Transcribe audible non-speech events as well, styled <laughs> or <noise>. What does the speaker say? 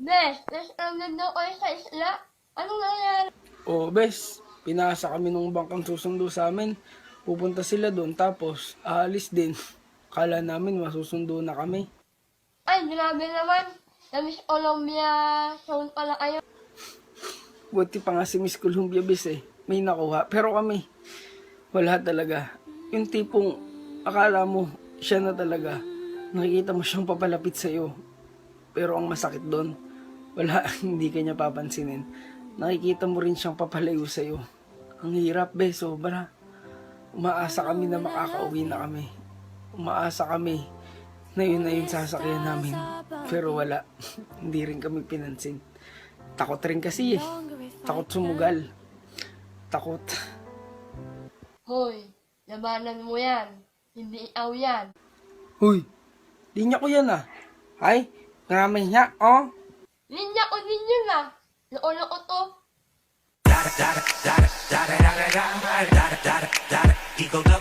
Bes, nag daw kayo sa isla. Anong nangyari? O, bes, pinasa kami nung bangkang susundo sa amin. Pupunta sila doon, tapos aalis din. Kala namin masusundo na kami. Ay, grabe naman. Na Miss Columbia sound pala kayo. <laughs> Buti pa nga si Miss Columbia, bes eh. May nakuha. Pero kami, wala talaga. Yung tipong akala mo, siya na talaga. Nakikita mo siyang papalapit sa'yo. Pero ang masakit doon, wala, <laughs> hindi ka niya papansinin. Nakikita mo rin siyang papalayo sa'yo. Ang hirap, be, sobra. Umaasa kami na makakauwi na kami. Umaasa kami na yun na yung sasakyan namin. Pero wala, <laughs> hindi rin kami pinansin. Takot rin kasi eh. Takot sumugal. Takot. Hoy, labanan mo yan. Hindi ikaw yan. Huy, di niya ko yan ah. Ay, ngaramay niya, oh. Linya ko din yun ah. Lolo ko to. Eagle double